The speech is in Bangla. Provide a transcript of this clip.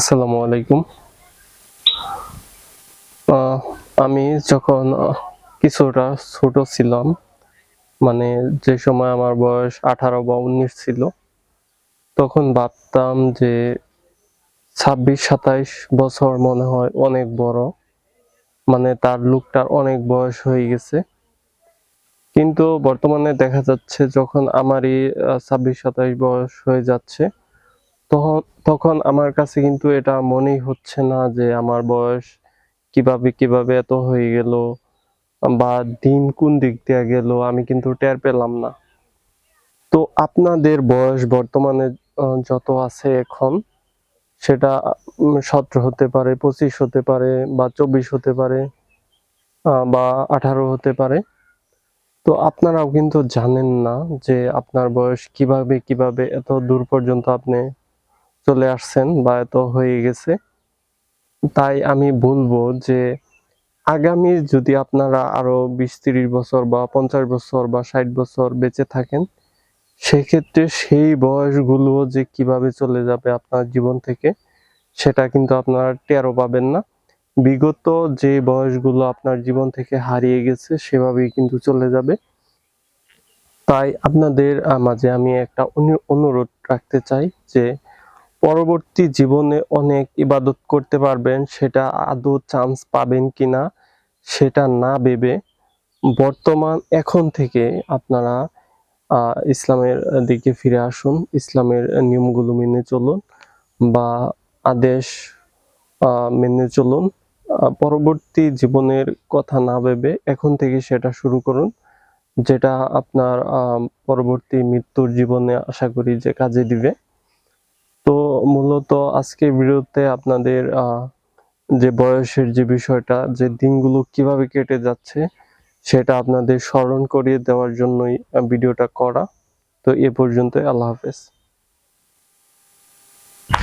আসসালামু আলাইকুম। আমি যখন কিছুটা ছোট ছিলাম মানে যে সময় আমার বয়স আঠারো বা উনিশ ছিল, তখন ভাবতাম যে ছাব্বিশ, সাতাইশ বছর মনে হয় অনেক বড় মানে তার লোকটার অনেক বয়স হয়ে গেছে। কিন্তু বর্তমানে দেখা যাচ্ছে যখন আমারই ছাব্বিশ, সাতাইশ বয়স হয়ে যাচ্ছে তখন আমার কাছে কিন্তু এটা মনেই হচ্ছে না যে আমার বয়স কীভাবে কীভাবে এত হয়ে গেল, বা দিন কোন দিক দিয়ে গেল, আমি কিন্তু টের পেলাম না। তো আপনাদের বয়স বর্তমানে যত আছে এখন, সেটা সতেরো হতে পারে, পঁচিশ হতে পারে, বা চব্বিশ হতে পারে বা আঠারো হতে পারে। তো আপনারাও কিন্তু জানেন না যে আপনার বয়স কীভাবে কীভাবে এত দূর পর্যন্ত আপনি চলে আসছেন বা এত হয়ে গেছে। তাই আমি বলব যে, আগামী যদি আপনারা আরও বিশ তিরিশ বছর বা পঞ্চাশ বছর বা ষাট বছর বেঁচে থাকেন, সেক্ষেত্রে সেই বয়সগুলো যে কীভাবে চলে যাবে আপনার জীবন থেকে, সেটা কিন্তু আপনারা টেরও পাবেন না। বিগত যে বয়সগুলো আপনার জীবন থেকে হারিয়ে গেছে, সেভাবেই কিন্তু চলে যাবে। তাই আপনাদের মাঝে আমি একটা অনু- অনুরোধ রাখতে চাই যে পরবর্তী জীবনে অনেক ইবাদত করতে পারবেন, সেটা আদৌ চান্স পাবেন কিনা সেটা না ভেবে। বর্তমান, এখন থেকে আপনারা ইসলামের দিকে ফিরে আসুন, ইসলামের নিয়মগুলো মেনে চলুন বা আদেশ মেনে চলুন। পরবর্তী জীবনের কথা না ভেবে এখন থেকে সেটা শুরু করুন, যেটা আপনার পরবর্তী মৃত্যুর জীবনে আশা করি যে কাজে দিবে। তো মূলত আজকে ভিডিওতে আপনাদের যে বয়সের যে বিষয়টা, যে দিনগুলো কীভাবে কেটে যাচ্ছে, সেটা আপনাদের স্মরণ করিয়ে দেওয়ার জন্যই ভিডিওটা করা। তো এ পর্যন্ত আল্লাহ হাফেজ।